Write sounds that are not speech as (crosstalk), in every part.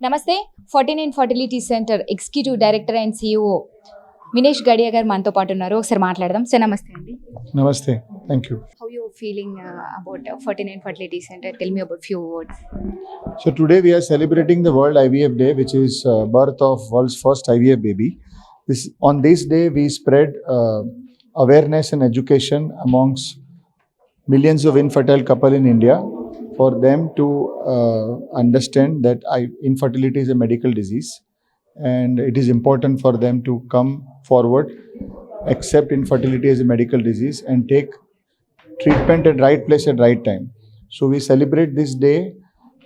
నమస్తే forty nine fertility centre executive director and CEO Vinesh Gadia garu మనతో పాటు ఉన్నారు ఒకసారి మాట్లాడదాం సార్ నమస్తే అండి Namaste. Thank you. How you feeling about forty nine fertility centre tell me about few words are celebrating the World IVF Day, which is uh, birth of world's first IVF baby. This on this day we spread uh, awareness and education amongst millions of infertile couple in India for them to uh, understand that I, infertility is a medical disease and it is important for them to come forward accept infertility as a medical disease and take treatment at right place at right time. So we celebrate this day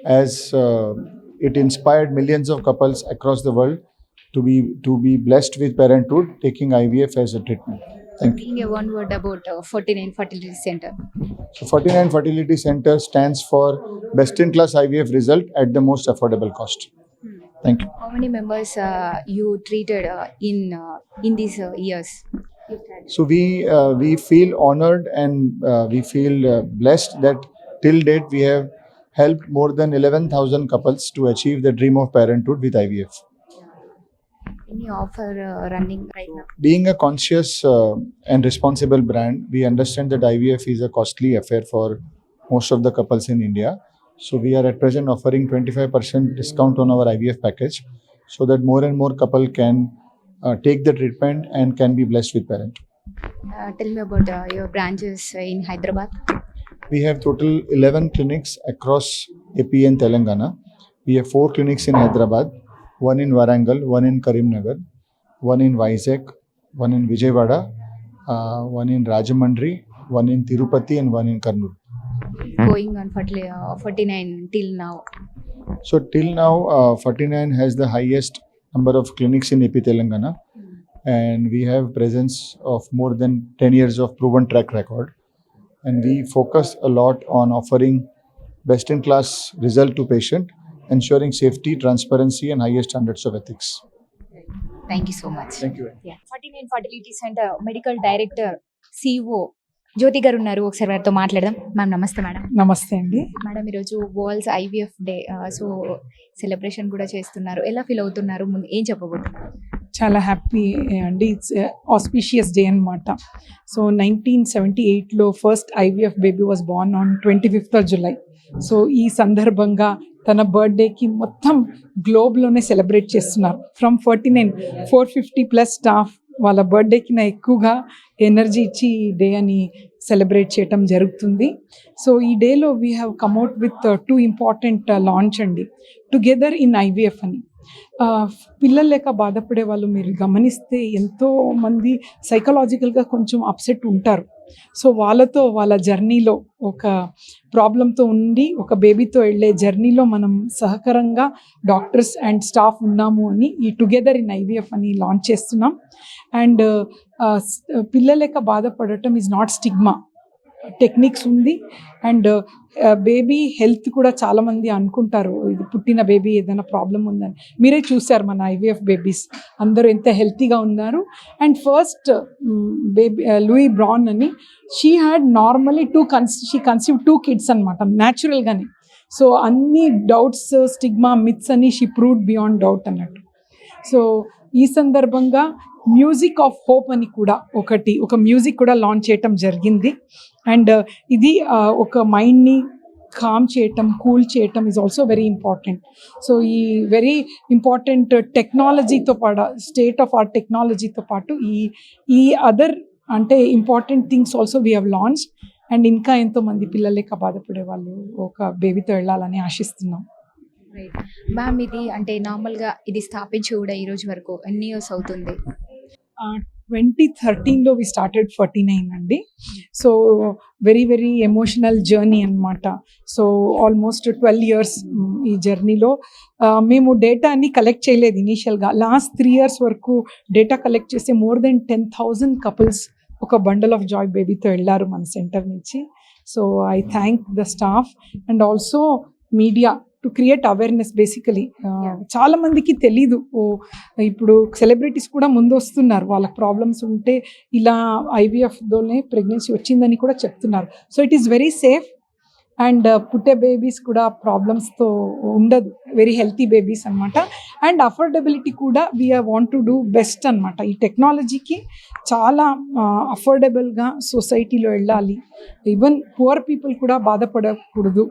as uh, it inspired millions of couples across the world to be to be blessed with parenthood taking ivf as a treatment Thank you. A one word about uh, 49 Fertility Center. So 49 Fertility Center stands for best in class IVF result at the most affordable cost. Hmm. Thank you. How many members uh, you treated uh, in uh, in these uh, years? So we uh, we feel honored and uh, we feel uh, blessed that till date we have helped more than 11,000 couples to achieve the dream of parenthood with IVF offer uh, running right now? Being a conscious uh, and responsible brand, we understand that IVF is a costly affair for most of the couples in India. So we are at present offering 25% discount on our IVF package so that more and more couple can uh, take the treatment and can be blessed with parent. Uh, tell me about uh, your branches in Hyderabad. We have total 11 clinics across AP and Telangana. We have four clinics in Hyderabad one in Warangal, one in Karimnagar, one in Vizag, one in Vijayawada, uh, one in Rajamundry, one in Tirupati, and one in Karnur. Hmm. Going on uh, 49 till now. So, till now, uh, 49 has the highest number of clinics in AP Telangana, hmm. and we have presence of more than 10 years of proven track record. And we focus a lot on offering best in class result to patient ensuring safety, transparency, and highest standards of ethics. Thank you so much Thank you. Forty nine fertility centre medical director CO Jyothi garu ఉన్నారు. ఒకసారి వారితో మాట్లాడదాం. Ma'am నమస్తే madam నమస్తే అండి. Madam ఈరోజు world's IVF day so celebration కూడా చేస్తున్నారు. ఎలా ఫీల్ అవుతున్నారు? ముందు ఏం చెప్పబోతున్నారు? చాలా హ్యాపీ అండి. ఇట్స్ ఆస్పీషియస్ డే అనమాట సో నైన్టీన్ సెవెంటీ ఎయిట్లో first IVF baby was born on twenty fifth of July so ఈ సందర్భంగా తన బర్త్డేకి మొత్తం గ్లోబ్లోనే సెలబ్రేట్ చేస్తున్నారు. From forty nine four fifty plus staff వాళ్ళ బర్త్డేకి నా ఎక్కువగా ఎనర్జీ ఇచ్చి ఈ డే అని సెలబ్రేట్ చేయటం జరుగుతుంది. సో ఈ డేలో we have come out with two important launch అండి. టుగెదర్ ఇన్ ఐవీఎఫ్ అని. పిల్లలు లేక బాధపడే వాళ్ళు మీరు గమనిస్తే ఎంతో మంది సైకలాజికల్గా కొంచెం అప్సెట్ ఉంటారు. సో వాళ్ళతో వాళ్ళ జర్నీలో ఒక ప్రాబ్లంతో ఉండి ఒక బేబీతో వెళ్ళే జర్నీలో మనం సహకరంగా డాక్టర్స్ అండ్ స్టాఫ్ ఉన్నాము అని ఈ టుగెదర్ ఇన్ ఐవీఎఫ్ అని లాంచ్ చేస్తున్నాం. అండ్ పిల్లలేక బాధపడటం ఈజ్ నాట్ స్టిగ్మా టెక్నిక్స్ ఉంది. అండ్ బేబీ హెల్త్ కూడా చాలామంది అనుకుంటారు ఇది పుట్టిన బేబీ ఏదైనా ప్రాబ్లం ఉందని. మీరే చూశారు మన ఐవీఎఫ్ బేబీస్. అందరూ ఎంత హెల్తీగా ఉన్నారు. And first baby Louise Brown అని she had normally to cons she conceive two kids అనమాట న్యాచురల్గానే సో అన్ని డౌట్స్ స్టిగ్మా మిత్స్ అని షీ ప్రూవ్డ్ బియాండ్ డౌట్ అన్నట్టు. సో ఈ సందర్భంగా మ్యూజిక్ ఆఫ్ హోప్ అని కూడా ఒకటి ఒక మ్యూజిక్ కూడా లాంచ్ చేయటం జరిగింది. అండ్ uh, ఇది uh, ఒక మైండ్ని కామ్ చేయటం కూల్ చేయటం is also very important so ఈ వెరీ ఇంపార్టెంట్ టెక్నాలజీతో పాటు స్టేట్ ఆఫ్ ఆర్ట్ టెక్నాలజీతో పాటు ఈ ఈ అదర్ అంటే important things also we have launch and ఇంకా ఎంతో మంది పిల్లలేక బాధపడే వాళ్ళు ఒక బేబీతో వెళ్ళాలని ఆశిస్తున్నాం. మ్యామ్ ఇది అంటే నార్మల్గా ఇది స్థాపించి కూడా ఈ రోజు వరకు ఎన్ని ఇయర్స్ అవుతుంది? ట్వంటీ థర్టీన్లో వి స్టార్టెడ్ ఫార్టీ నైన్ అండి. So very very emotional journey అనమాట సో ఆల్మోస్ట్ ట్వెల్వ్ ఇయర్స్ ఈ జర్నీలో మేము డేటాని కలెక్ట్ చేయలేదు ఇనీషియల్గా లాస్ట్ త్రీ ఇయర్స్ వరకు డేటా కలెక్ట్ చేస్తే more than ten thousand couples ఒక బండల్ ఆఫ్ జాయ్ బేబీతో వెళ్ళారు మన సెంటర్ నుంచి. So I thank the staff and also media to create awareness basically చాలా మందికి తెలీదు. ఓ ఇప్పుడు సెలబ్రిటీస్ కూడా ముందు వస్తున్నారు వాళ్ళకి ప్రాబ్లమ్స్ ఉంటే ఇలా ఐవీఎఫ్తోనే ప్రెగ్నెన్సీ వచ్చిందని కూడా చెప్తున్నారు. So it is very safe and పుట్టే బేబీస్ కూడా ప్రాబ్లమ్స్తో ఉండదు. వెరీ హెల్తీ బేబీస్ అనమాట అండ్ అఫోర్డబిలిటీ కూడా we want to do best అనమాట ఈ టెక్నాలజీకి చాలా అఫోర్డబుల్గా సొసైటీలో వెళ్ళాలి. ఈవెన్ పువర్ పీపుల్ కూడా బాధపడకూడదు.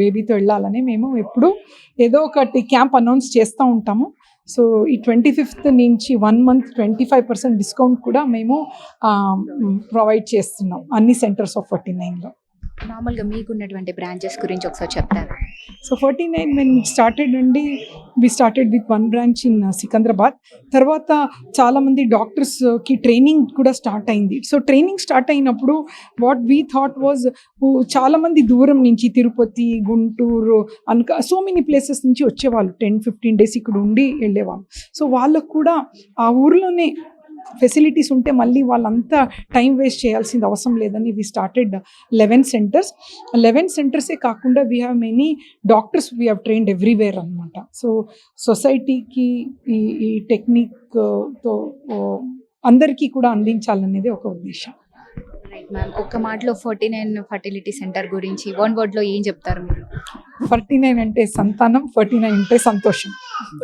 బేబీతో వెళ్ళాలని మేము ఎప్పుడు ఏదో ఒకటి క్యాంప్ అనౌన్స్ చేస్తూ ఉంటాము. సో ఈ ట్వంటీ ఫిఫ్త్ నుంచి one month twenty five percent discount కూడా మేము ప్రొవైడ్ చేస్తున్నాం. అన్ని సెంటర్స్ ఆఫ్ ఫార్టీ నైన్లో నార్మల్గా మీకున్నటువంటి బ్రాంచెస్ గురించి ఒకసారి చెప్తారు? So forty nine men started నుండి we started with one branch in Secunderabad తర్వాత చాలామంది డాక్టర్స్కి ట్రైనింగ్ కూడా స్టార్ట్ అయింది. సో ట్రైనింగ్ స్టార్ట్ అయినప్పుడు వాట్ వీ థాట్ వాజ్ చాలామంది దూరం నుంచి తిరుపతి గుంటూరు అనుక సో మెనీ ప్లేసెస్ నుంచి వచ్చేవాళ్ళు. టెన్ ఫిఫ్టీన్ డేస్ ఇక్కడ ఉండి వెళ్ళేవాళ్ళు. సో వాళ్ళకు కూడా ఆ ఊర్లోనే ఫెసిలిటీస్ ఉంటే మళ్ళీ వాళ్ళంతా టైం వేస్ట్ చేయాల్సింది అవసరం లేదని we started eleven centres eleven సెంటర్సే కాకుండా we have many doctors we have trained everywhere అనమాట సో సొసైటీకి ఈ ఈ టెక్నిక్తో అందరికీ కూడా అందించాలనేది ఒక ఉద్దేశం. మ్యామ్ ఒక్క మాటలో ఫార్టీ నైన్ ఫర్టిలిటీ సెంటర్ గురించి వన్ వర్డ్లో ఏం చెప్తారు మీరు ఫార్టీ నైన్ అంటే సంతానం ఫార్టీ నైన్ అంటే సంతోషం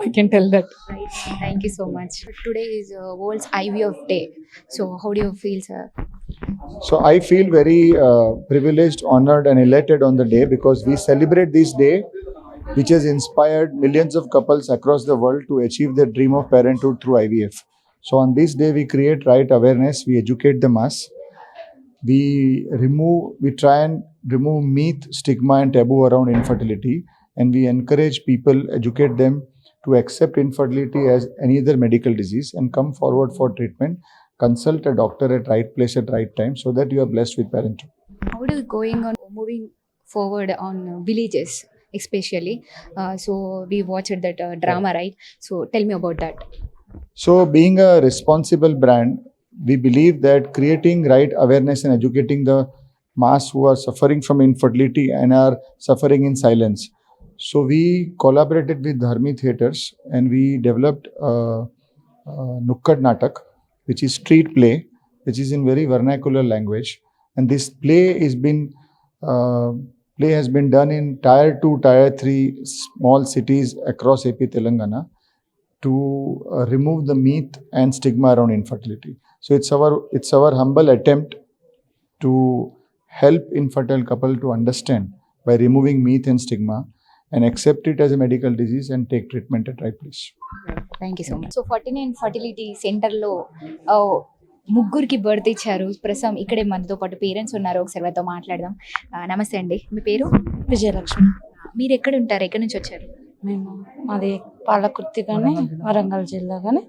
I can tell that thank you so much today is world's IVF day so how do you feel sir So I feel very uh, privileged, honored, and elated on the day because we celebrate this day, which has inspired millions of couples across the world to achieve their dream of parenthood through IVF. So on this day, we create right awareness, we educate the mass, we remove, we try and remove myth, stigma, and taboo around infertility, and we encourage people, educate them to accept infertility as any other medical disease and come forward for treatment. Consult a doctor at right place at right time so that you are blessed with parenthood how going on moving forward on villages especially? Uh, so we watched that uh, drama right? So tell me about that. So being a responsible brand we believe that creating right awareness and educating the mass who are suffering from infertility and are suffering in silence. So we collaborated with dharmi theaters and we developed nukkad natak which is street play which is in very vernacular language. And this play is been uh, play has been done in tier 2 tier 3 small cities across ap telangana to uh, remove the myth and stigma around infertility so it's our it's our humble attempt to help infertile couple to understand by removing myth and stigma and accept it as a medical disease and take treatment at right place thank you so much so forty nine fertility సెంటర్లో ముగ్గురికి birth ఇచ్చారు ప్రస్తుతం ఇక్కడే మనతో పాటు parents ఉన్నారు ఒకసారి వారితో మాట్లాడదాం ఆ, నమస్తే అండి మీ పేరు విజయలక్ష్మి మీరు ఎక్కడ ఉంటారు ఎక్కడి నుంచి వచ్చారు మేము మాది పాలకుర్తి కానీ వరంగల్ జిల్లా కానీ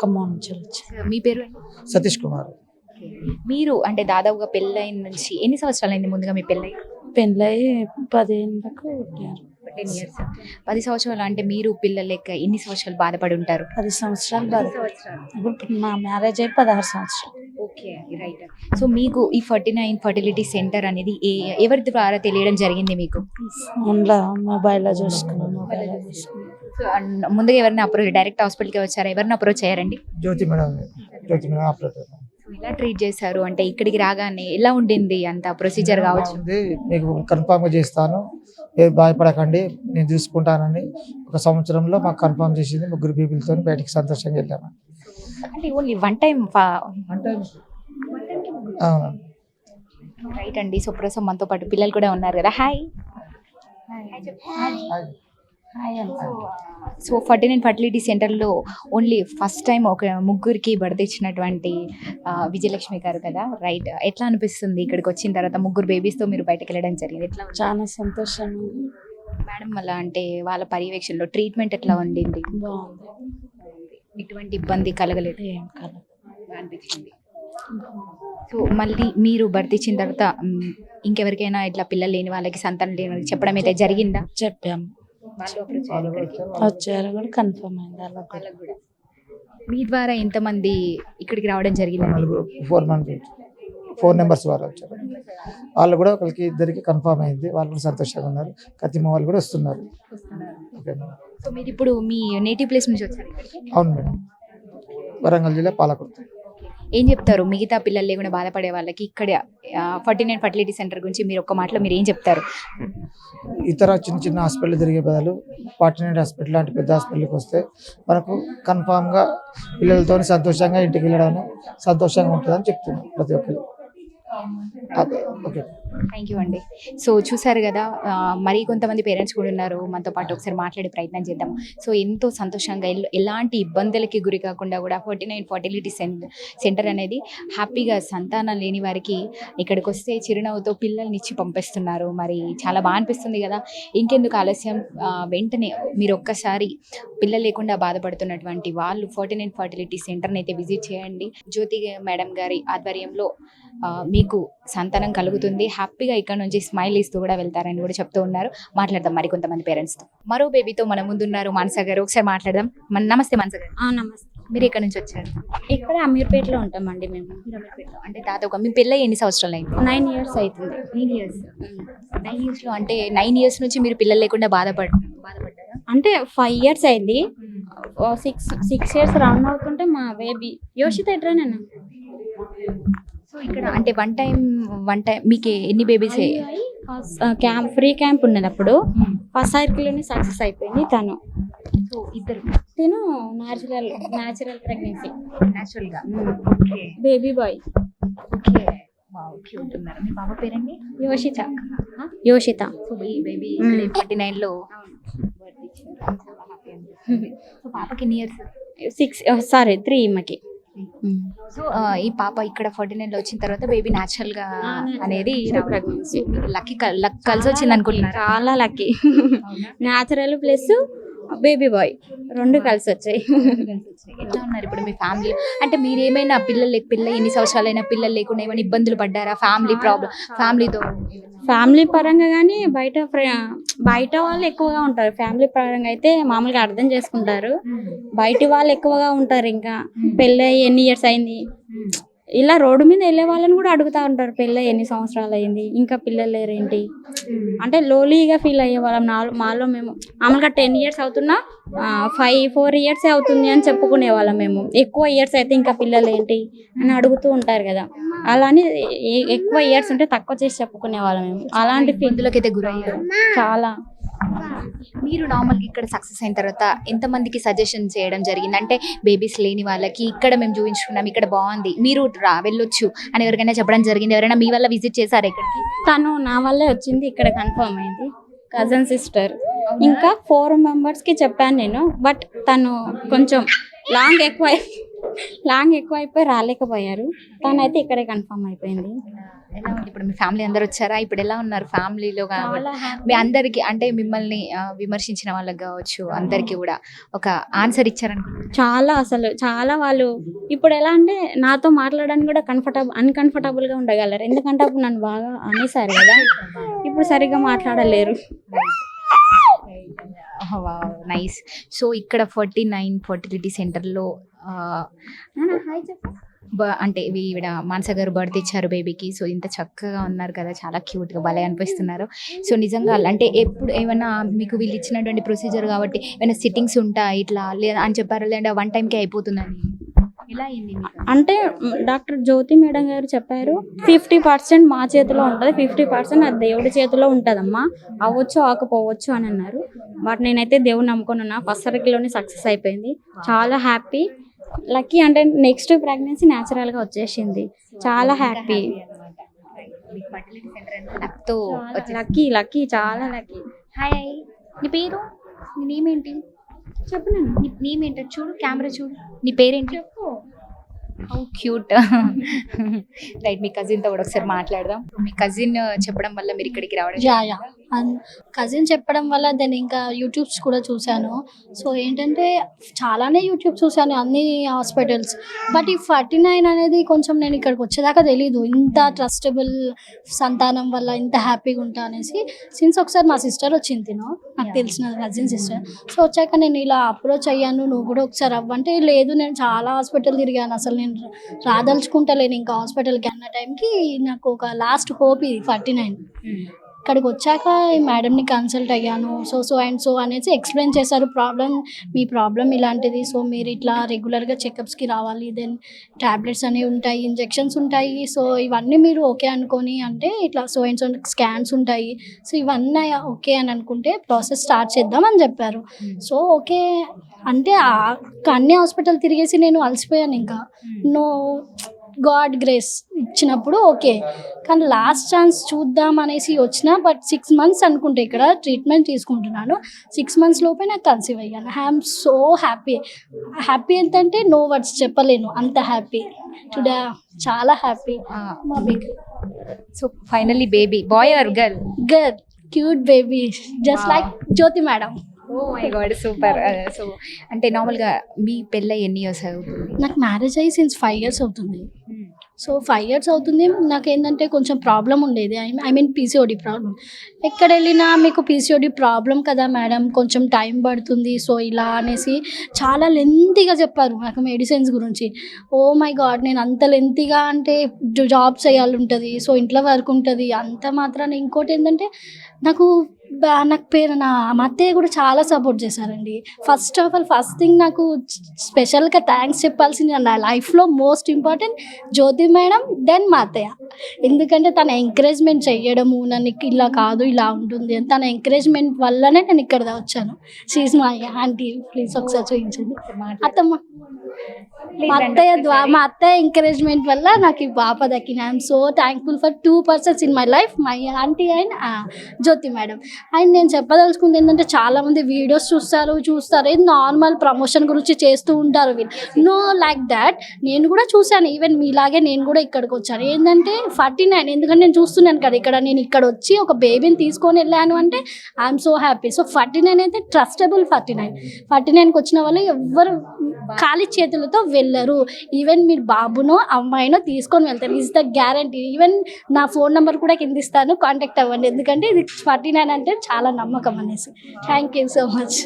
ఖమ్మం నుంచి వచ్చి మీ పేరు సతీష్ కుమార్. మీరు అంటే దాదాపుగా పెళ్ళైన నుంచి ఎన్ని సంవత్సరాలు అయింది ముందుగా మీ పెళ్ళై? టెన్ ఇయర్స్ పది సంవత్సరాలు అంటే మీరు పిల్లలు లెక్క ఎన్ని సంవత్సరాలు బాధపడి ఉంటారు? పది సంవత్సరాలు ఇప్పుడు నా మ్యారేజ్ అయి పదహారు సంవత్సరాలు. ఓకే రైట్ సో మీకు ఈ ఫార్టీ నైన్ ఫర్టిలిటీ సెంటర్ అనేది ఏ ఎవరి ద్వారా తెలియడం జరిగింది మీకు? మొబైల్లో చూసుకున్నాం మొబైల్లో చూసుకున్నాం ముందుగా ఎవరిని అప్రోచ్ డైరెక్ట్ హాస్పిటల్కి వచ్చారా? ఎవరిని అప్రోచ్ అయ్యారండి? Jyothi madam Jyothi madam so ఎలా ట్రీట్ చేశారు? అంటే ఇక్కడికి రాగానే ఎలా ఉండింది అంత ప్రొసీజర్ కావచ్చు? మీకు కన్ఫామ్గా చేస్తాను. ఏ భయపడకండి నేను చూసుకుంటానని ఒక సంవత్సరంలో మాకు కన్ఫామ్ చేసింది ముగ్గురు పీపుల్తో బయటికి సంతోషంగా వెళ్ళాము అంటే ఓన్లీ వన్ టైం అవును. రైట్ అండి. సో ప్రస్తుతం మనతో పాటు పిల్లలు కూడా ఉన్నారు కదా. Hi so forty nine fertility సెంటర్లో ఓన్లీ ఫస్ట్ టైం ఒక ముగ్గురికి బడత ఇచ్చినటువంటి విజయలక్ష్మి గారు కదా? రైట్ ఎట్లా అనిపిస్తుంది ఇక్కడికి వచ్చిన తర్వాత ముగ్గురు బేబీస్తో మీరు బయటకు వెళ్ళడం జరిగింది? ఎట్లా? చాలా సంతోషంగా ఉంది. మేడం అలా అంటే వాళ్ళ పర్యవేక్షణలో ట్రీట్మెంట్ ఎట్లా ఉండింది? ఎటువంటి ఇబ్బంది కలగలేదు? ఏం అనిపించింది. సో మళ్ళీ మీరు భర్తీ ఇచ్చిన తర్వాత ఇంకెవరికైనా ఇట్లా పిల్లలు లేని వాళ్ళకి సంతానం లేని వాళ్ళకి చెప్పడం అయితే జరిగిందా? చెప్పాము. వచ్చారు కూడా కన్ఫర్మ్ అయింది వాళ్ళకు కూడా. మీ ద్వారా ఎంతమంది ఇక్కడికి రావడం జరిగింది? నలుగురు ఫోర్ మంది ఫోర్ నెంబర్స్ వాళ్ళు వచ్చారు. వాళ్ళు కూడా ఒకరికి ఇద్దరికి కన్ఫామ్ అయింది. వాళ్ళు కూడా సంతోషంగా ఉన్నారు. కతిమ వాళ్ళు కూడా వస్తున్నారు. Okay madam. సో మీరు ఇప్పుడు మీ నేటివ్ ప్లేస్ నుంచి వచ్చారు ఇక్కడికి? అవును మేడం. వరంగల్ జిల్లా పాలకుర్తి ఏం చెప్తారు? మిగతా పిల్లలు లేకుండా బాధపడే వాళ్ళకి ఇక్కడ ఫార్టీ నైన్ ఫర్టిలిటీ సెంటర్ గురించి మీరు ఒక్క మాటలో మీరు ఏం చెప్తారు? ఇతర చిన్న చిన్న హాస్పిటల్ తిరిగే బదులు పార్టీనరీ హాస్పిటల్ లాంటి పెద్ద హాస్పిటల్కి వస్తే మనకు కన్ఫామ్గా పిల్లలతో సంతోషంగా ఇంటికి వెళ్ళడానికి సంతోషంగా ఉంటుందని చెప్తున్నాను ప్రతి ఒక్కరు. ఓకే. థ్యాంక్ యూ అండి. సో చూసారు కదా మరి కొంతమంది పేరెంట్స్ కూడా ఉన్నారు. మనతో పాటు ఒకసారి మాట్లాడే ప్రయత్నం చేద్దాం. సో ఎంతో సంతోషంగా ఎలాంటి ఇబ్బందులకి గురి కాకుండా కూడా ఫార్టీ నైన్ ఫర్టిలిటీ సెంటర్ అనేది హ్యాపీగా సంతానం లేని వారికి ఇక్కడికి వస్తే చిరునవ్వుతో పిల్లల్ని ఇచ్చి పంపిస్తున్నారు. మరి చాలా బాగా అనిపిస్తుంది కదా. ఇంకెందుకు ఆలస్యం? వెంటనే మీరు ఒక్కసారి పిల్లలు లేకుండా బాధపడుతున్నటువంటి వాళ్ళు ఫార్టీ నైన్ ఫర్టిలిటీ సెంటర్ని అయితే విజిట్ చేయండి. జ్యోతి మేడం గారి ఆధ్వర్యంలో మీకు సంతానం కలుగుతుంది. హ్యాపీగా ఇక్కడ నుంచి స్మైల్ ఇస్తూ కూడా వెళ్తారని కూడా చెప్తూ ఉన్నారు. మాట్లాడదాం మరి కొంతమంది పేరెంట్స్తో. మరో బేబీతో మన ముందున్నారు మానస గారు. ఒకసారి మాట్లాడదాం. మన నమస్తే మానస గారు. ఆ, నమస్తే. మీరు ఎక్కడి నుంచి వచ్చారు? ఇక్కడ అమీర్పేటలో ఉంటామండి మేము. అంటే తాత ఒక మీ పిల్ల ఎన్ని సంవత్సరాలు అయింది? నైన్ ఇయర్స్ అవుతుంది. Nine years. నైన్ ఇయర్స్లో అంటే నైన్ ఇయర్స్ నుంచి మీరు పిల్లలు లేకుండా బాధపడ బాధపడ్డారా? అంటే ఫైవ్ ఇయర్స్ అయింది. సిక్స్ సిక్స్ ఇయర్స్ రౌండ్ అవుతుంటే మా బేబీ యోషిత ఎట్రా నేను సో ఇక్కడ అంటే వన్ టైం వన్ టైం మీకు ఎన్ని బేబీస్ క్యాంప్ ఫ్రీ క్యాంప్ ఉన్నది అప్పుడు ఫస్ట్ సైకిల్లోనే సక్సెస్ అయిపోయింది తను. సో ఇద్దరు. తిను న్యాచురల్ న్యాచురల్ ప్రెగ్నెన్సీ న్యాచురల్గా. Okay baby boy okay wow cute ఉన్నారు. మీ పాప పేరండి? Yoshitha. Yoshitha. So baby. Forty నైన్లో birth ఇచ్చారు. చాలా happy అనిపిస్తుంది. సో పాపకి ఎన్ని ఇయర్స్ సిక్స్ సారీ త్రీ ఈమెకి. సో ఈ పాప ఇక్కడ ఫార్టీ నైన్లో వచ్చిన తర్వాత బేబీ న్యాచురల్గా అనేది లక్కీ లక్ కలిసి వచ్చింది అనుకుంటున్నారు? చాలా lucky. Natural plus baby boy రెండు కలిసి వచ్చాయి ఎట్లా ఉన్నారు ఇప్పుడు మీ ఫ్యామిలీ అంటే మీరు ఏమైనా పిల్లలు లేక పిల్ల ఎన్ని సంవత్సరాలైనా పిల్లలు లేకుండా ఏమైనా ఇబ్బందులు పడ్డారా? ఫ్యామిలీ ప్రాబ్లం ఫ్యామిలీతో ఫ్యామిలీ పరంగా కానీ బయట బయట వాళ్ళు ఎక్కువగా ఉంటారు. ఫ్యామిలీ పరంగా అయితే మామూలుగా అర్థం చేసుకుంటారు. బయట వాళ్ళు ఎక్కువగా ఉంటారు ఇంకా. పెళ్ళి ఎన్ని ఇయర్స్ అయింది? ఇలా రోడ్డు మీద వెళ్ళే వాళ్ళని కూడా అడుగుతా ఉంటారు పెళ్ళి ఎన్ని సంవత్సరాలు అయింది? ఇంకా పిల్లలు లేరేంటి? అంటే లోలీగా ఫీల్ అయ్యే వాళ్ళం. నాలో మాలో మేము మామూలుగా టెన్ ఇయర్స్ అవుతున్నా ఫైవ్ ఫోర్ ఇయర్స్ అవుతుంది అని చెప్పుకునే వాళ్ళం మేము. ఎక్కువ ఇయర్స్ అయితే ఇంకా పిల్లలు ఏంటి అని అడుగుతూ ఉంటారు కదా. అలానే ఎక్కువ ఇయర్స్ ఉంటే తక్కువ చేసి చెప్పుకునే వాళ్ళం మేము. అలాంటి ఫీల్ అయితే గురయ్యారు. చాలా. మీరు నార్మల్గా ఇక్కడ సక్సెస్ అయిన తర్వాత ఎంతమందికి సజెషన్ చేయడం జరిగింది? అంటే బేబీస్ లేని వాళ్ళకి ఇక్కడ మేము చూపించుకున్నాం ఇక్కడ బాగుంది మీరు రా వెళ్ళొచ్చు అని ఎవరికైనా చెప్పడం జరిగింది? ఎవరైనా మీ వల్ల విజిట్ చేశారు ఇక్కడికి? తను నా వల్లే వచ్చింది ఇక్కడ కన్ఫర్మ్ అయింది. కజన్ సిస్టర్ ఇంకా ఫోర్ మెంబర్స్కి చెప్పాను నేను బట్ తను కొంచెం లాంగ్ ఎక్కువ లాంగ్ (laughs) ఎక్కువ అయిపోయి రాలేకపోయారు. తనైతే ఇక్కడే కన్ఫర్మ్ అయిపోయింది. ఎలా ఉంది ఇప్పుడు మీ ఫ్యామిలీ అందరు వచ్చారా? ఇప్పుడు ఎలా ఉన్నారు ఫ్యామిలీలో మీ అందరికి అంటే మిమ్మల్ని విమర్శించిన వాళ్ళకి కావచ్చు అందరికి కూడా ఒక ఆన్సర్ ఇచ్చారనుకుంటున్నాను చాలా అసలు చాలా వాళ్ళు ఇప్పుడు ఎలా అంటే నాతో మాట్లాడడానికి కూడా కంఫర్టబుల్ అన్కంఫర్టబుల్గా ఉండగలరు. ఎందుకంటే అప్పుడు నన్ను బాగా అనేసారు కదా. ఇప్పుడు సరిగ్గా మాట్లాడలేరు. నైస్ సో ఇక్కడ ఫార్టీ నైన్ ఫర్టిలిటీ సెంటర్లో హాయ్ చెప్పు. అంటే ఇవి ఈవిడ మానస గారు బర్త్ ఇచ్చారు బేబీకి. సో ఇంత చక్కగా ఉన్నారు కదా చాలా క్యూట్గా భలే అనిపిస్తున్నారు. సో నిజంగా అంటే ఎప్పుడు ఏమైనా మీకు వీళ్ళు ఇచ్చినటువంటి ప్రొసీజర్ కాబట్టి ఏమైనా సిట్టింగ్స్ ఉంటాయి ఇట్లా లేదా అని చెప్పారు? లేదా వన్ టైంకి అయిపోతుందని? అంటే డాక్టర్ జ్యోతి మేడం గారు చెప్పారు ఫిఫ్టీ పర్సెంట్ మా చేతిలో ఉంటుంది ఫిఫ్టీ పర్సెంట్ అది దేవుడి చేతిలో ఉంటుందమ్మా. అవ్వచ్చు ఆకపోవచ్చు అని అన్నారు. బట్ నేనైతే దేవుని నమ్ముకొని ఉన్నా ఫస్ట్ సర్కిల్లోనే సక్సెస్ అయిపోయింది. చాలా హ్యాపీ. లక్కీ అంటే నెక్స్ట్ ప్రెగ్నెన్సీ న్యాచురల్గా వచ్చేసింది. చాలా హ్యాపీ లక్తో లక్కీ లక్కీ చాలా లక్కీ. హాయ్ నీ పేరు? నీ నేమ్ ఏంటి? చెప్పు నేను నీ నేమ్ ఏంటో చూడు కెమెరా చూడు. నీ పేరేంటి? హౌ క్యూట్ రైట్ మీ కజిన్తో కూడా ఒకసారి మాట్లాడదాం. మీ కజిన్ చెప్పడం వల్ల మీరు ఇక్కడికి రావడం యా యా కజిన్ చెప్పడం వల్ల దాన్ని ఇంకా యూట్యూబ్స్ కూడా చూశాను. సో ఏంటంటే చాలానే యూట్యూబ్ చూశాను అన్ని హాస్పిటల్స్ బట్ ఈ ఫార్టీ నైన్ అనేది కొంచెం నేను ఇక్కడికి వచ్చేదాకా తెలీదు. ఇంత ట్రస్టబుల్ సంతానం వల్ల ఇంత హ్యాపీగా ఉంటా అనేసి సిన్స్ ఒకసారి మా సిస్టర్ వచ్చింది తిను. నాకు తెలిసిన కజిన్ సిస్టర్ సో వచ్చాక నేను ఇలా అప్రోచ్ అయ్యాను. నువ్వు కూడా ఒకసారి అవ్వంటే లేదు నేను చాలా హాస్పిటల్ తిరిగాను. అసలు నేను రాదలుచుకుంటలేను ఇంకా హాస్పిటల్కి అన్న టైంకి నాకు ఒక లాస్ట్ హోప్ ఇది ఫార్టీ నైన్. ఇక్కడికి వచ్చాక ఈ మేడంని కన్సల్ట్ అయ్యాను. సో సో అండ్ సో అనేసి ఎక్స్ప్లెయిన్ చేశారు. ప్రాబ్లం మీ ప్రాబ్లం ఇలాంటిది. సో మీరు ఇట్లా రెగ్యులర్గా చెకప్స్కి రావాలి. దెన్ ట్యాబ్లెట్స్ అనేవి ఉంటాయి ఇంజెక్షన్స్ ఉంటాయి. సో ఇవన్నీ మీరు ఓకే అనుకొని అంటే ఇట్లా సో అండ్ సో స్కాన్స్ ఉంటాయి. సో ఇవన్నీ ఓకే అని అనుకుంటే ప్రాసెస్ స్టార్ట్ చేద్దాం అని చెప్పారు. సో ఓకే అంటే అన్ని హాస్పిటల్ తిరిగేసి నేను అలసిపోయాను ఇంకా. నో గాడ్ గ్రేస్ ఇచ్చినప్పుడు ఓకే. కానీ లాస్ట్ ఛాన్స్ చూద్దాం అనేసి వచ్చిన బట్ సిక్స్ మంత్స్ అనుకుంటే ఇక్కడ ట్రీట్మెంట్ తీసుకుంటున్నాను. సిక్స్ మంత్స్ లోపే నాకు కన్సీవ్ అయ్యాను. ఐఎమ్ సో హ్యాపీ హ్యాపీ ఎంతంటే నో వర్డ్స్ చెప్పలేను. అంత హ్యాపీ టుడే చాలా happy so finally baby boy or girl girl cute baby just like Jyothi madam oh my God super so అంటే నార్మల్గా మీ పెళ్ళ ఎన్ని ఇయర్స్ అవుతుంది? నాకు మ్యారేజ్ అయ్యి సిన్స్ ఫైవ్ ఇయర్స్ అవుతుంది. సో ఫైవ్ ఇయర్స్ అవుతుంది. నాకు ఏంటంటే కొంచెం ప్రాబ్లం ఉండేది. I I mean PCOD problem ఎక్కడ వెళ్ళినా మీకు పీసీఓడి ప్రాబ్లం కదా మేడం కొంచెం టైం పడుతుంది. సో ఇలా అనేసి చాలా లెంతీగా చెప్పారు నాకు మెడిసిన్స్ గురించి. ఓ మై గాడ్ నేను అంత లెంతీగా అంటే జాబ్ చేయాలి ఉంటుంది. సో ఇంట్లో వర్క్ ఉంటుంది. అంత మాత్రాన ఇంకోటి ఏంటంటే నాకు నాకు పేరు నా మా అత్తయ్య కూడా చాలా సపోర్ట్ చేశారండి. First of all first thing నాకు స్పెషల్గా థ్యాంక్స్ చెప్పాల్సింది నా లైఫ్లో most important Jyothi madam then మా అత్తయ్య. ఎందుకంటే తన ఎంకరేజ్మెంట్ చెయ్యడము నన్ను ఇలా కాదు ఇలా ఉంటుంది అని తన ఎంకరేజ్మెంట్ వల్లనే నేను ఇక్కడ వచ్చాను. షీజ్ మా ఆంటీ ప్లీజ్ ఒకసారి చూపించండి. అత్తమ్మ. మా అత్తయ్య ద్వా మా అత్తయ్య ఎంకరేజ్మెంట్ వల్ల నాకు ఈ పాప దక్కిన I'm so thankful for two persons in my life my aunty and Jyothi madam. And నేను చెప్పదలుచుకుంది ఏంటంటే చాలామంది వీడియోస్ చూస్తారు చూస్తారు. ఇది నార్మల్ ప్రమోషన్ గురించి చేస్తూ ఉంటారు వీళ్ళు. నో లైక్ దాట్ నేను కూడా చూశాను. ఈవెన్ మీలాగే నేను కూడా ఇక్కడికి వచ్చాను. ఏంటంటే ఫార్టీ నైన్ ఎందుకంటే నేను చూస్తున్నాను కదా ఇక్కడ నేను ఇక్కడ వచ్చి ఒక బేబీని తీసుకొని వెళ్ళాను అంటే I'm so happy so forty nine అయితే trustable forty nine forty nine వచ్చిన వాళ్ళు ఎవ్వరు ఖాళీ చేతులతో వెళ్ళరు. ఈవెన్ మీరు బాబునో అమ్మాయినో తీసుకొని వెళ్తారు. ఇస్ ద గ్యారంటీ ఈవెన్ నా ఫోన్ నెంబర్ కూడా కింద ఇస్తాను. కాంటాక్ట్ అవ్వండి. ఎందుకంటే ఇది ఫార్టీ నైన్ అంటే చాలా నమ్మకం అనేసి. Thank you so much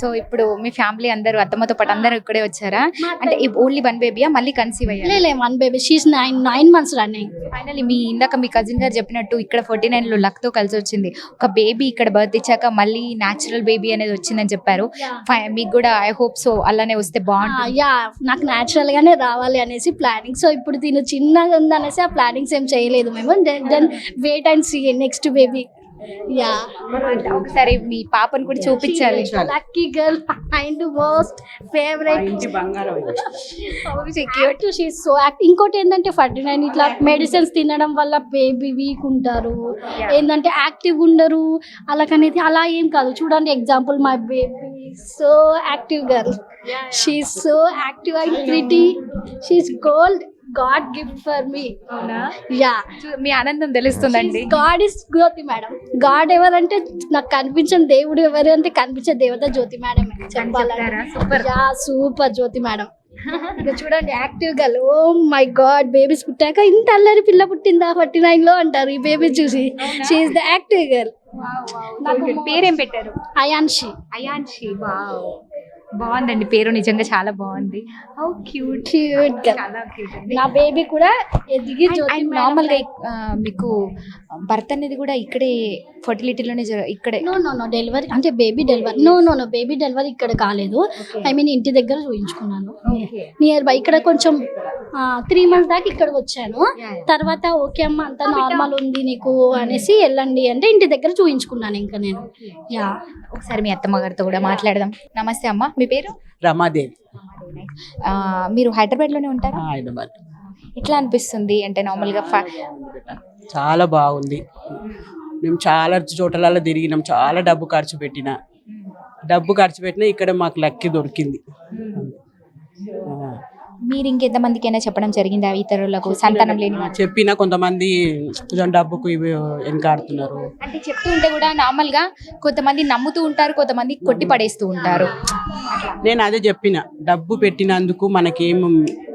so ఇప్పుడు మీ ఫ్యామిలీ అందరూ అత్తమ్మతో పాటు అందరూ ఇక్కడే వచ్చారా? అంటే ఓన్లీ వన్ బేబీయా మళ్ళీ కన్సీవ్ అయ్యారు? లే one baby she's nine nine months running finally మీ ఇందాక మీ కజిన్ గారు చెప్పినట్టు ఇక్కడ ఫార్టీ నైన్లో లక్తో కలిసి వచ్చింది. ఒక బేబీ ఇక్కడ బర్త్ ఇచ్చాక మళ్ళీ న్యాచురల్ బేబీ అనేది వచ్చిందని చెప్పారు. మీకు కూడా ఐ హోప్ సో అలానే వస్తే బాగుంటుంది. యా నాకు న్యాచురల్ గానే రావాలి అనేసి ప్లానింగ్ సో ఇప్పుడు దీని చిన్నగా ఉందనేసి ఆ ప్లానింగ్స్ ఏం చేయలేదు మేము. Then wait and see next baby yeah. ఒకసారి మీ పాపను కూడా చూపించాలి. Lucky girl and most favourite so ఇంకోటి ఏంటంటే ఫార్టీ నైన్ ఇట్లా మెడిసిన్స్ తినడం వల్ల బేబీ వీక్ ఉంటారు. ఏంటంటే యాక్టివ్ ఉండరు. అలాగనేది అలా ఏం కాదు. చూడండి example my baby so active girl she so active and pretty she's gold God gift for me yeah మీ ఆనందం తెలుస్తుందండి. God is Jyothi madam God ఎవరంటే నాకు కనిపించిన దేవుడు ఎవరు అంటే కనిపించే దేవత జ్యోతి మేడం చెప్పాలంటే. Super. Yeah super Jyothi madam (laughs) ఇక చూడండి యాక్టివ్గా ఓ మై గాడ్ బేబీస్ పుట్టాక ఇంత అల్లరి పిల్ల పుట్టిందా? ఫార్టీ నైన్లో అంటారు ఈ బేబీ చూసి. షీఈస్ ద యాక్టివ్ గర్ల్ పేరేం పెట్టారు? అయాన్షి అయాన్షి వావ్ బాగుందండి. పేరు నిజంగా చాలా బాగుంది. హౌ క్యూట్ క్యూట్ గర్ల్ చాలా క్యూట్ అండి. నా బేబీ కూడా ఎదిగి జ్యోతి అండ్ నార్మల్గా మీకు బర్త్ అనేది కూడా ఇక్కడే ఫర్టిలిటీలోనే ఇక్కడే. నో నో నో డెలివరీ అంటే baby delivery no no no baby delivery ఇక్కడ కాలేదు. ఐ మీన్ ఇంటి దగ్గర చూపించుకున్నాను నియర్ బై ఇక్కడ కొంచెం త్రీ మంత్స్ దాకా ఇక్కడికి వచ్చాను. తర్వాత ఓకే అమ్మ అంత నార్మల్ ఉంది నీకు అనేసి వెళ్ళండి అంటే ఇంటి దగ్గర చూపించుకున్నాను ఇంకా నేను. యా ఒకసారి మీ అత్తమ్మ గారితో కూడా మాట్లాడదాం. నమస్తే అమ్మ మీ పేరు? రమాదేవి. మీరు హైదరాబాద్లోనే ఉంటారా? హైదరాబాద్. ఎట్లా అనిపిస్తుంది? అంటే నార్మల్గా చాలా బాగుంది. మేము చాలా చోట్లలో తిరిగినాం. చాలా డబ్బు ఖర్చు పెట్టిన. డబ్బు ఖర్చు పెట్టినా ఇక్కడ మాకు లక్కి దొరికింది. మీరు ఇంకెంతమందికైనా చెప్పడం జరిగిందా? ఇతరులకు సంతానం లేని? చెప్పినా కొంతమంది డబ్బుకు ఇవి వెనకాడుతున్నారు అంటే చెప్తూ ఉంటే కూడా నార్మల్గా కొంతమంది నమ్ముతూ ఉంటారు కొంతమంది కొట్టి పడేస్తూ ఉంటారు. నేను అదే చెప్పిన డబ్బు పెట్టినందుకు మనకేం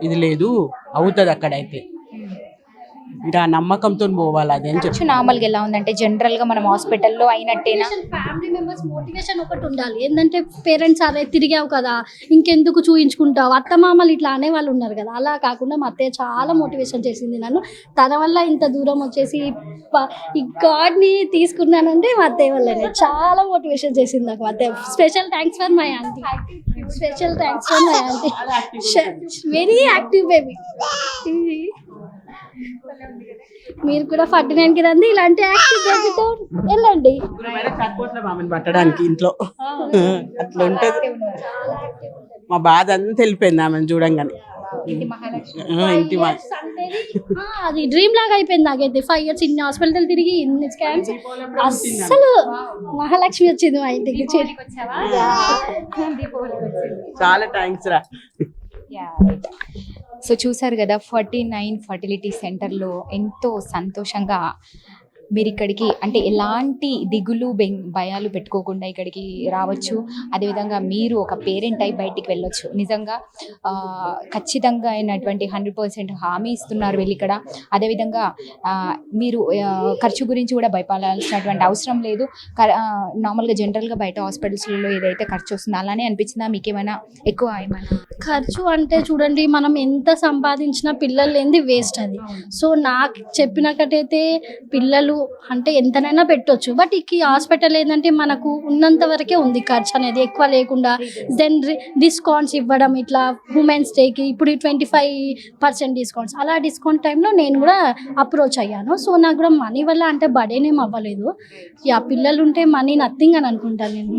ఇది లేదు అవుతుంది అక్కడైతే. మీరు ఆ నమ్మకంతో పోవాలి అది అని చెప్పి. నార్మల్గా ఎలా ఉందంటే జనరల్గా మనం హాస్పిటల్లో అయినట్టేనా? ఫ్యామిలీ మెంబర్స్ మోటివేషన్ ఒకటి ఉండాలి. ఏంటంటే పేరెంట్స్ అరే తిరిగావు కదా ఇంకెందుకు చూయించుకుంటావు? అత్తమామలు ఇట్లా అనే వాళ్ళు ఉన్నారు కదా. అలా కాకుండా మా అత్తయ్య చాలా మోటివేషన్ చేసింది నన్ను. తన వల్ల ఇంత దూరం వచ్చేసి ఈ గాడ్ని తీసుకున్నానంటే మా అత్తయ్య వల్లనే. చాలా మోటివేషన్ చేసింది నాకు అత్తయ్య. Special thanks for my aunty special thanks for my aunty very active baby మీరు కూడా ఫార్టీ నైన్కి రండి ఇలాంటి వెళ్ళండి. పట్టడానికి ఇంట్లో. అట్లా ఉంటుంది. మా బాధ అంతా వెళ్ళిపోయింది ఆమెను చూడంగానే. ఇంటి అది డ్రీమ్ లాగా అయిపోయింది నాకైతే. ఫైవ్ ఇయర్స్ ఇన్ని హాస్పిటల్ తిరిగి ఇన్ని స్కాన్స్ అస్సలు మహాలక్ష్మి వచ్చింది మా ఇంటికి. (laughs) చాలా థ్యాంక్స్ రా. సో చూసారు కదా ఫార్టీ నైన్ ఫర్టిలిటీ సెంటర్లో ఎంతో సంతోషంగా మీరు ఇక్కడికి అంటే ఎలాంటి దిగులు భయాలు పెట్టుకోకుండా ఇక్కడికి రావచ్చు. అదేవిధంగా మీరు ఒక పేరెంట్ అయి బయటికి వెళ్ళొచ్చు. నిజంగా ఖచ్చితంగా అయినటువంటి హండ్రెడ్ పర్సెంట్ హామీ ఇస్తున్నారు వీళ్ళు ఇక్కడ అదేవిధంగా మీరు ఖర్చు గురించి కూడా భయపడాల్సినటువంటి అవసరం లేదు. నార్మల్గా జనరల్గా బయట హాస్పిటల్స్లో ఏదైతే ఖర్చు వస్తుందో అలానే అనిపించిందా? మీకు ఏమైనా ఎక్కువ ఏమైనా? ఖర్చు అంటే చూడండి మనం ఎంత సంపాదించినా పిల్లలు లేనిది వేస్ట్ అది. సో నాకు చెప్పినట్టయితే పిల్లలు అంటే ఎంతనైనా పెట్టొచ్చు. బట్ ఈ హాస్పిటల్ ఏంటంటే మనకు ఉన్నంత వరకే ఉంది ఖర్చు అనేది. ఎక్కువ లేకుండా దెన్ డిస్కౌంట్స్ ఇవ్వడం ఇట్లా ఉమెన్స్ డేకి ఇప్పుడు ట్వంటీ ఫైవ్ పర్సెంట్ డిస్కౌంట్స్ అలా డిస్కౌంట్ టైంలో నేను కూడా అప్రోచ్ అయ్యాను. సో నాకు కూడా మనీ వల్ల అంటే బడేనేం అవ్వలేదు. ఆ పిల్లలు ఉంటే మనీ నథింగ్ అని అనుకుంటాను నేను.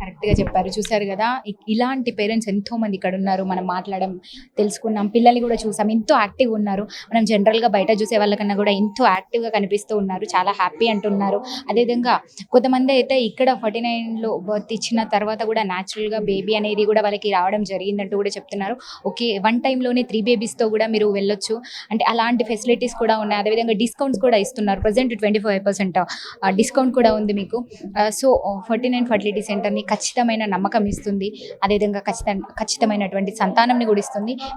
కరెక్ట్గా చెప్పారు. చూసారు కదా ఇలాంటి పేరెంట్స్ ఎంతో మంది ఇక్కడ ఉన్నారు. మనం మాట్లాడడం తెలుసుకున్నాం. పిల్లల్ని కూడా చూసాం. ఎంతో యాక్టివ్ ఉన్నారు. మనం జనరల్గా బయట చూసే వాళ్ళకన్నా కూడా ఎంతో యాక్టివ్గా కనిపిస్తూ ఉన్నారు. చాలా హ్యాపీ అంటున్నారు. అదేవిధంగా కొంతమంది అయితే ఇక్కడ ఫార్టీ నైన్లో బర్త్ ఇచ్చిన తర్వాత కూడా న్యాచురల్గా బేబీ అనేది కూడా వాళ్ళకి రావడం జరిగిందంటూ కూడా చెప్తున్నారు. ఓకే వన్ టైంలోనే త్రీ బేబీస్తో కూడా మీరు వెళ్ళొచ్చు. అంటే అలాంటి ఫెసిలిటీస్ కూడా ఉన్నాయి. అదేవిధంగా డిస్కౌంట్స్ కూడా ఇస్తున్నారు. Present twenty five percent discount కూడా ఉంది మీకు. సో ఫార్టీ నైన్ ఫర్టిలిటీ సెంటర్ని ఖచ్చితమైన నమ్మకం ఇస్తుంది. అదేవిధంగా ఖచ్చిత ఖచ్చితమైనటువంటి సంతానంని కూడా ఇస్తుంది.